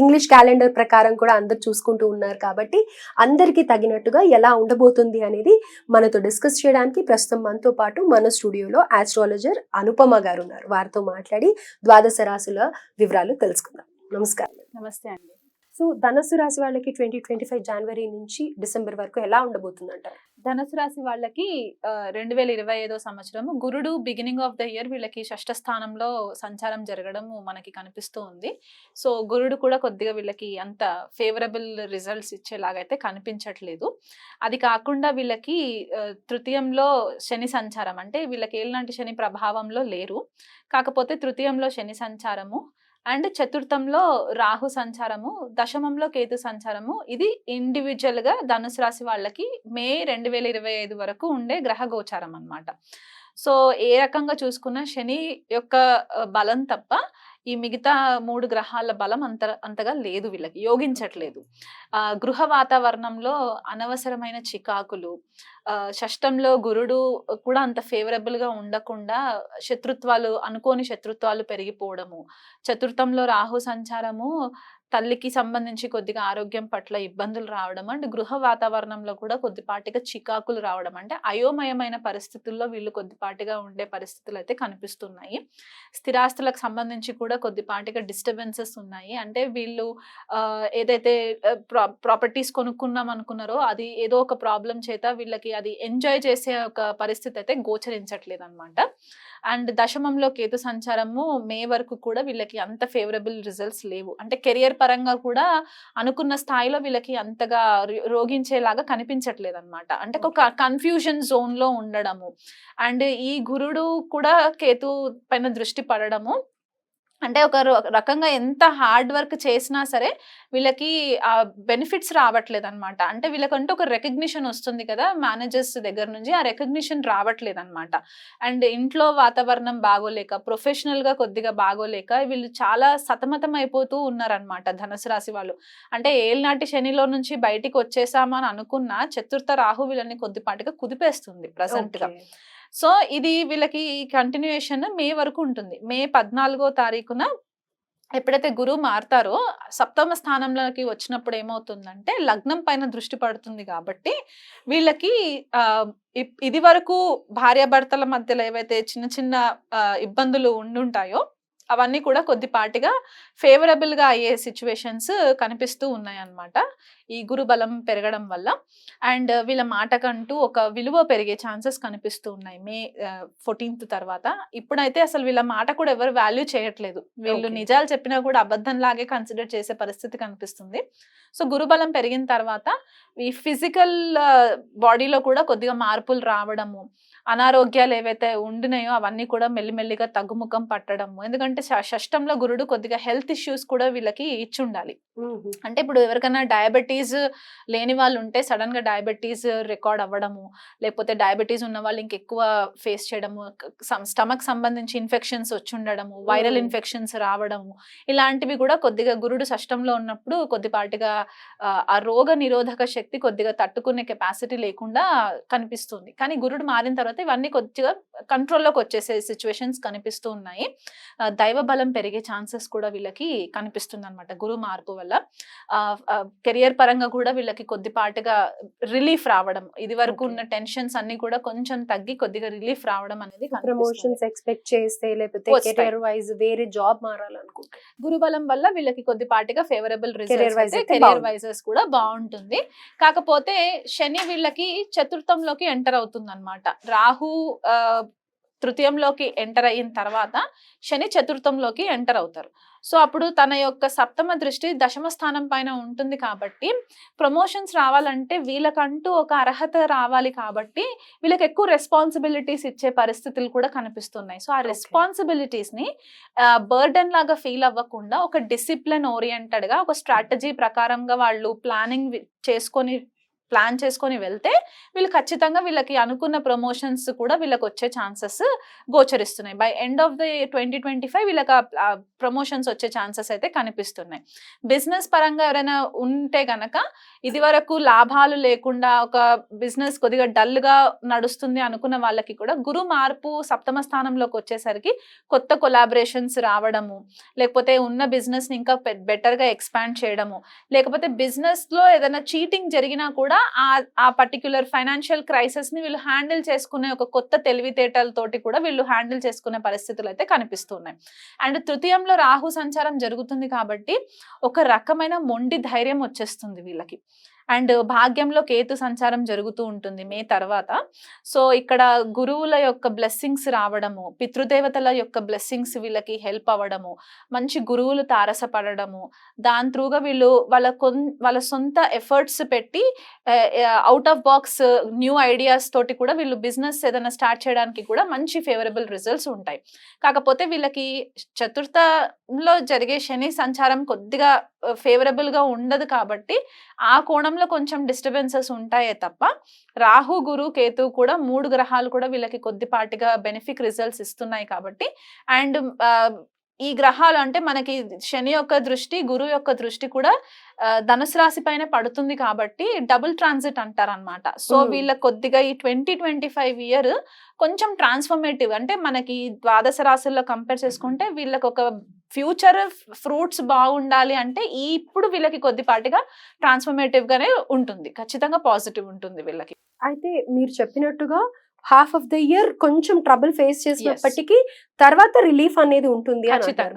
English calendar ప్రకారం కూడా అందరు చూసుకుంటూ ఉన్నారు కాబట్టి అందరికీ తగినట్టుగా ఎలా ఉండబోతుంది అనేది మనతో డిస్కస్ చేయడానికి ప్రస్తుతం మనతో పాటు మన స్టూడియోలో ఆస్ట్రాలజర్ అనుపమ గారు ఉన్నారు. వారితో మాట్లాడి ద్వాదశ రాశుల వివరాలు తెలుసుకుందాం. నమస్కారం. నమస్తే అండి. సో ధనస్సు రాశి వాళ్ళకి ట్వంటీ ట్వంటీ ఫైవ్ జనవరి నుంచి డిసెంబర్ వరకు ఎలా ఉండబోతుంది అంటారు ధనుసు రాశి వాళ్ళకి రెండు వేల ఇరవై ఐదో సంవత్సరము గురుడు బిగినింగ్ ఆఫ్ ద ఇయర్ వీళ్ళకి షష్ఠ స్థానంలో సంచారం జరగడం మనకి కనిపిస్తూ ఉంది. సో గురుడు కూడా కొద్దిగా వీళ్ళకి అంత ఫేవరబుల్ రిజల్ట్స్ ఇచ్చేలాగైతే కనిపించట్లేదు. అది కాకుండా వీళ్ళకి తృతీయంలో శని సంచారం అంటే వీళ్ళకి ఏలాంటి శని ప్రభావంలో లేరు. కాకపోతే తృతీయంలో శని సంచారము అండ్ చతుర్థంలో రాహు సంచారము దశమంలో కేతు సంచారము. ఇది ఇండివిజువల్గా ధనుసు రాశి వాళ్ళకి మే రెండు వేల ఇరవై ఐదు వరకు ఉండే గ్రహ గోచారం అనమాట సో ఏ రకంగా చూసుకున్నా శని యొక్క బలం తప్ప ఈ మిగతా మూడు గ్రహాల బలం అంత అంతగా లేదు వీళ్ళకి యోగించట్లేదు. ఆ గృహ వాతావరణంలో అనవసరమైన చికాకులు షష్టంలో గురుడు కూడా అంత ఫేవరబుల్గా ఉండకుండా శత్రుత్వాలు అనుకోని శత్రుత్వాలు పెరిగిపోవడము చతుర్థంలో రాహు సంచారము తల్లికి సంబంధించి కొద్దిగా ఆరోగ్యం పట్ల ఇబ్బందులు రావడం అండ్ గృహ వాతావరణంలో కూడా కొద్దిపాటిగా చికాకులు రావడం. అంటే అయోమయమైన పరిస్థితుల్లో వీళ్ళు కొద్దిపాటిగా ఉండే పరిస్థితులు అయితే కనిపిస్తున్నాయి. స్థిరాస్తులకు సంబంధించి కూడా కొద్దిపాటిగా డిస్టర్బెన్సెస్ ఉన్నాయి. అంటే వీళ్ళు ఏదైతే ప్రాపర్టీస్ కొనుక్కున్నాం అనుకున్నారో అది ఏదో ఒక ప్రాబ్లం చేత వీళ్ళకి అది ఎంజాయ్ చేసే ఒక పరిస్థితి అయితే గోచరించట్లేదు అనమాట అండ్ దశమంలో కేతు సంచారము మే వరకు కూడా వీళ్ళకి అంత ఫేవరబుల్ రిజల్ట్స్ లేవు. అంటే కెరియర్ పరంగా కూడా అనుకున్న స్థాయిలో వీళ్ళకి అంతగా రోగించేలాగా కనిపించట్లేదు అనమాట అంటే ఒక కన్ఫ్యూజన్ జోన్లో ఉండడము. అండ్ ఈ గురుడు కూడా కేతు పైన దృష్టి పడడము. అంటే ఒక రకంగా ఎంత హార్డ్ వర్క్ చేసినా సరే వీళ్ళకి ఆ బెనిఫిట్స్ రావట్లేదు అనమాట అంటే వీళ్ళకంటే ఒక రికగ్నిషన్ వస్తుంది కదా మేనేజర్స్ దగ్గర నుంచి ఆ రికగ్నిషన్ రావట్లేదు అనమాట అండ్ ఇంట్లో వాతావరణం బాగోలేక ప్రొఫెషనల్గా కొద్దిగా బాగోలేక వీళ్ళు చాలా సతమతం అయిపోతూ ఉన్నారనమాట ధనుసు రాశి వాళ్ళు. అంటే ఏళ్ళనాటి శనిలో నుంచి బయటికి వచ్చేసామని అనుకున్న చతుర్థ రాహు వీళ్ళని కొద్దిపాటిగా కుదిపేస్తుంది ప్రజెంట్గా. సో ఇది వీళ్ళకి ఈ కంటిన్యూయేషన్ మే వరకు ఉంటుంది. మే పద్నాలుగో తారీఖున ఎప్పుడైతే గురువు మారుతారో సప్తమ స్థానంలోకి వచ్చినప్పుడు ఏమవుతుందంటే లగ్నం పైన దృష్టి పడుతుంది కాబట్టి వీళ్ళకి ఆ, ఇప్- ఇది వరకు భార్యాభర్తల మధ్యలో ఏవైతే చిన్న చిన్న ఇబ్బందులు ఉండుంటాయో అవన్నీ కూడా కొద్దిపాటిగా ఫేవరబుల్గా అయ్యే సిచ్యువేషన్స్ కనిపిస్తూ ఉన్నాయి అన్నమాట ఈ గురు బలం పెరగడం వల్ల. అండ్ వీళ్ళ మాటకంటూ ఒక విలువ పెరిగే ఛాన్సెస్ కనిపిస్తూ ఉన్నాయి. మే ఫోర్టీన్త్ తర్వాత. ఇప్పుడైతే అసలు వీళ్ళ మాట కూడా ఎవరు వాల్యూ చేయట్లేదు. వీళ్ళు. నిజాలు చెప్పినా కూడా అబద్ధం లాగే కన్సిడర్ చేసే పరిస్థితి కనిపిస్తుంది. సో గురుబలం పెరిగిన తర్వాత ఈ ఫిజికల్ బాడీలో కూడా కొద్దిగా మార్పులు రావడము అనారోగ్యాలు ఏవైతే ఉండినాయో అవన్నీ కూడా మెల్లిమెల్లిగా తగ్గుముఖం పట్టడము ఎందుకంటే షష్టంలో గురుడు కొద్దిగా హెల్త్ ఇష్యూస్ కూడా వీళ్ళకి ఇచ్చి ఉండాలి. అంటే ఇప్పుడు ఎవరికైనా డయాబెటీస్ లేని వాళ్ళు ఉంటే సడన్గా డయాబెటీస్ రికార్డ్ అవ్వడము లేకపోతే డయాబెటీస్ ఉన్న వాళ్ళు ఇంకెక్కువ ఫేస్ చేయడము స్టమక్ సంబంధించి ఇన్ఫెక్షన్స్ వచ్చి ఉండడము వైరల్. ఇన్ఫెక్షన్స్ రావడము ఇలాంటివి కూడా కొద్దిగా గురుడు షష్టంలో ఉన్నప్పుడు కొద్దిపాటిగా ఆ, ఆ రోగ నిరోధక శక్తి కొద్దిగా తట్టుకునే కెపాసిటీ లేకుండా కనిపిస్తుంది కానీ గురుడు మారిన తర్వాత ఇవన్నీ కొద్దిగా కంట్రోల్లోకి వచ్చేసే సిచ్యువేషన్స్ కనిపిస్తూ ఉన్నాయి దైవ బలం పెరిగే ఛాన్సెస్ కూడా వీళ్ళకి కనిపిస్తుంది అనమాట గురు మార్పు వల్ల కెరియర్ పరంగా కూడా వీళ్ళకి కొద్దిపాటుగా రిలీఫ్ రావడం ఇది వరకు. ఉన్న టెన్షన్స్ అన్ని కూడా కొంచెం తగ్గి కొద్దిగా రిలీఫ్ రావడం అనేది. ప్రమోషన్స్ ఎక్స్పెక్ట్ చేస్తే లేకపోతే. కెరియర్ వైజ్ వేరే జాబ్ మారాలనుకుంటే గురుబలం వల్ల వీళ్ళకి కొద్దిపాటిగా ఫేవరబుల్ రిజల్ట్స్ కెరియర్. వైజెస్ కూడా బాగుంటుంది కాకపోతే శని వీళ్ళకి చతుర్థంలోకి ఎంటర్ అవుతుంది అనమాట రాహు తృతీయంలోకి ఎంటర్ అయిన తర్వాత శని చతుర్థంలోకి ఎంటర్ అవుతారు సో అప్పుడు తన యొక్క సప్తమ దృష్టి దశమ స్థానం పైన ఉంటుంది కాబట్టి ప్రమోషన్స్ రావాలంటే వీళ్ళకంటూ ఒక అర్హత రావాలి కాబట్టి వీళ్ళకి ఎక్కువ రెస్పాన్సిబిలిటీస్ ఇచ్చే పరిస్థితులు కూడా కనిపిస్తున్నాయి సో ఆ Okay. రెస్పాన్సిబిలిటీస్ని బర్డెన్ లాగా ఫీల్ అవ్వకుండా ఒక డిసిప్లిన్ ఓరియంటెడ్గా ఒక స్ట్రాటజీ ప్రకారంగా వాళ్ళు ప్లానింగ్ చేసుకొని ప్లాన్ చేసుకొని వెళ్తే వీళ్ళు ఖచ్చితంగా వీళ్ళకి అనుకున్న ప్రమోషన్స్ కూడా వీళ్ళకి వచ్చే ఛాన్సెస్ గోచరిస్తున్నాయి. By end of the twenty twenty five వీళ్ళకి ప్రమోషన్స్ వచ్చే ఛాన్సెస్ అయితే కనిపిస్తున్నాయి. బిజినెస్ పరంగా ఎవరైనా ఉంటే గనక ఇది వరకు లాభాలు లేకుండా ఒక బిజినెస్ కొద్దిగా డల్గా నడుస్తుంది అనుకున్న వాళ్ళకి కూడా గురు మార్పు సప్తమ స్థానంలోకి వచ్చేసరికి కొత్త కొలాబరేషన్స్ రావడము లేకపోతే ఉన్న బిజినెస్ని ఇంకా బెటర్గా ఎక్స్పాండ్ చేయడము లేకపోతే బిజినెస్లో ఏదైనా చీటింగ్ జరిగినా కూడా ఆ ఆ పర్టిక్యులర్ ఫైనాన్షియల్ క్రైసిస్ని వీళ్ళు హ్యాండిల్ చేసుకునే ఒక కొత్త తెలివితేటలతోటి కూడా వీళ్ళు హ్యాండిల్ చేసుకునే పరిస్థితులు అయితే కనిపిస్తున్నాయి. అండ్ తృతీయంలో రాహు సంచారం జరుగుతుంది కాబట్టి ఒక రకమైన మొండి ధైర్యం వచ్చేస్తుంది వీళ్ళకి. అండ్ భాగ్యంలో కేతు సంచారం జరుగుతూ ఉంటుంది మే తర్వాత. సో ఇక్కడ గురువుల యొక్క బ్లెస్సింగ్స్ రావడము పితృదేవతల యొక్క బ్లెస్సింగ్స్ వీళ్ళకి హెల్ప్ అవ్వడము మంచి గురువులు తారసపడడము దాని త్రూగా వీళ్ళు వాళ్ళ కొన్ వాళ్ళ సొంత ఎఫర్ట్స్ పెట్టి out of box new ideas తోటి కూడా వీళ్ళు బిజినెస్ ఏదైనా స్టార్ట్ చేయడానికి కూడా మంచి ఫేవరబుల్ రిజల్ట్స్ ఉంటాయి. కాకపోతే వీళ్ళకి చతుర్థంలో జరిగే శని సంచారం కొద్దిగా ఫేవరబుల్గా ఉండదు కాబట్టి ఆ కోణంలో కొంచెం డిస్టర్బెన్సెస్ ఉంటాయే తప్ప రాహు గురు కేతు కూడా మూడు గ్రహాలు కూడా వీళ్ళకి కొద్దిపాటిగా బెనిఫిక్ రిజల్ట్స్ ఇస్తున్నాయి కాబట్టి అండ్ ఈ గ్రహాలు అంటే మనకి శని యొక్క దృష్టి గురు యొక్క దృష్టి కూడా ధనుసు రాశి పైన పడుతుంది కాబట్టి డబుల్ ట్రాన్సిట్ అంటారనమాట సో. వీళ్ళ కొద్దిగా ఈ ట్వంటీ ట్వంటీ ఫైవ్ ఇయర్ కొంచెం ట్రాన్స్ఫర్మేటివ్ అంటే మనకి ద్వాదశ రాశుల్లో కంపేర్ చేసుకుంటే వీళ్ళకి ఒక ఫ్యూచర్ ఫ్రూట్స్ బాగుండాలి అంటే ఈ ఇప్పుడు వీళ్ళకి కొద్దిపాటిగా ట్రాన్స్ఫర్మేటివ్ గానే ఉంటుంది. ఖచ్చితంగా పాజిటివ్ ఉంటుంది వీళ్ళకి. అయితే మీరు చెప్పినట్టుగా హాఫ్ ఆఫ్ ద ఇయర్ కొంచెం ట్రబుల్ ఫేస్ చేసినప్పటికీ తర్వాత రిలీఫ్ అనేది ఉంటుంది.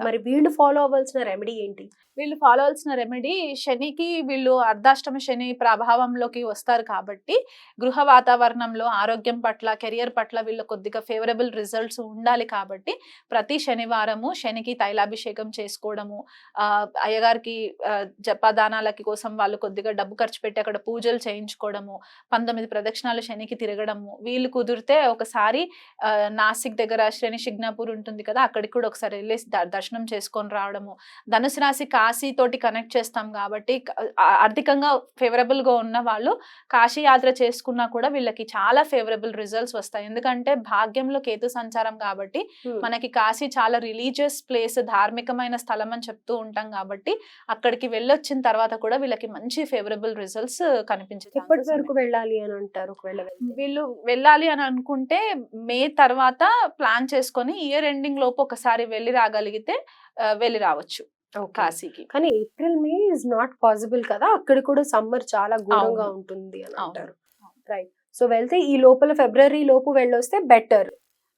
మరి వీళ్ళు ఫాలో అవ్వాల్సిన రెమెడీ ఏంటి వీళ్ళు ఫాలో అవ్వాల్సిన రెమెడీ శనికి వీళ్ళు అర్ధాష్టమ శని ప్రభావంలోకి వస్తారు కాబట్టి గృహ వాతావరణంలో ఆరోగ్యం పట్ల కెరియర్ పట్ల వీళ్ళు కొద్దిగా ఫేవరబుల్ రిజల్ట్స్ ఉండాలి కాబట్టి ప్రతి శనివారము శనికి తైలాభిషేకం చేసుకోవడము ఆ, అయ్యగారికి జపదానాలకి కోసం వాళ్ళు కొద్దిగా డబ్బు ఖర్చు పెట్టి అక్కడ పూజలు చేయించుకోవడము పంతొమ్మిది ప్రదక్షిణాలు శనికి తిరగడము వీళ్ళు కుదిరితే ఒకసారి నాసిక్ దగ్గర శని షిగ్నాపూర్ ఉంటుంది కదా అక్కడికి కూడా ఒకసారి వెళ్ళేసి ద- దర్శనం చేసుకొని రావడము ధనుసు రాశి కాశీ తోటి కనెక్ట్ చేస్తాం కాబట్టి ఆర్థికంగా ఫేవరబుల్గా ఉన్న వాళ్ళు కాశీ యాత్ర చేసుకున్నా కూడా వీళ్ళకి చాలా ఫేవరబుల్ రిజల్ట్స్ వస్తాయి ఎందుకంటే భాగ్యంలో కేతు సంచారం కాబట్టి మనకి కాశీ చాలా రిలీజియస్ ప్లేస్ ధార్మికమైన స్థలం అని చెప్తూ ఉంటాం కాబట్టి అక్కడికి వెళ్ళొచ్చిన తర్వాత కూడా వీళ్ళకి మంచి ఫేవరబుల్ రిజల్ట్స్ కనిపించే ఎప్పటి వరకు. వెళ్ళాలి అని అంటారు? వీళ్ళు వెళ్ళాలి అని అనుకుంటే మే తర్వాత ప్లాన్ చేసుకొని ఇయర్ ఎండింగ్ లోపు ఒకసారి వెళ్ళి రాగలిగితే వెళ్ళి రావచ్చు. కాశీకి కానీ April May is not possible కదా అక్కడ కూడా సమ్మర్ చాలా ఘోరంగా అవును. ఉంటుంది అని. అంటారు రైట్ సో వెళ్తే ఈ లోపల ఫిబ్రవరి లోపు వెళ్ళొస్తే బెటర్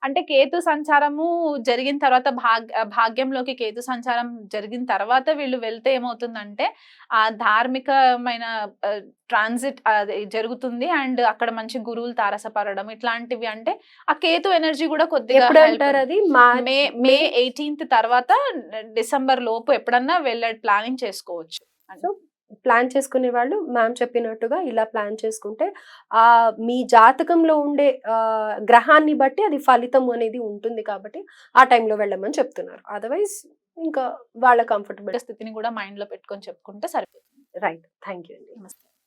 అంటే కేతు సంచారము జరిగిన తర్వాత భాగ్ భాగ్యంలోకి కేతు సంచారం జరిగిన తర్వాత వీళ్ళు వెళ్తే ఏమవుతుందంటే ఆ ధార్మికమైన ట్రాన్సిట్ జరుగుతుంది అండ్ అక్కడ మంచి గురువులు తారసపడడం ఇట్లాంటివి అంటే ఆ కేతు ఎనర్జీ కూడా కొద్దిగా. అది మా మే మే ఎయిటీన్త్ తర్వాత డిసెంబర్ లోపు ఎప్పుడన్నా వెళ్ళ ప్లానింగ్ చేసుకోవచ్చు సో ప్లాన్ చేసుకునే వాళ్ళు మ్యామ్ చెప్పినట్టుగా ఇలా ప్లాన్ చేసుకుంటే ఆ మీ జాతకంలో ఉండే గ్రహాన్ని బట్టి అది ఫలితం అనేది ఉంటుంది కాబట్టి ఆ టైంలో వెళ్ళమని చెప్తున్నారు. అదర్వైజ్ ఇంకా వాళ్ళ కంఫర్టబుల్ స్థితిని కూడా మైండ్లో పెట్టుకొని చెప్పుకుంటే సరిపోతుంది. రైట్ థ్యాంక్ యూ అండి. నమస్తే.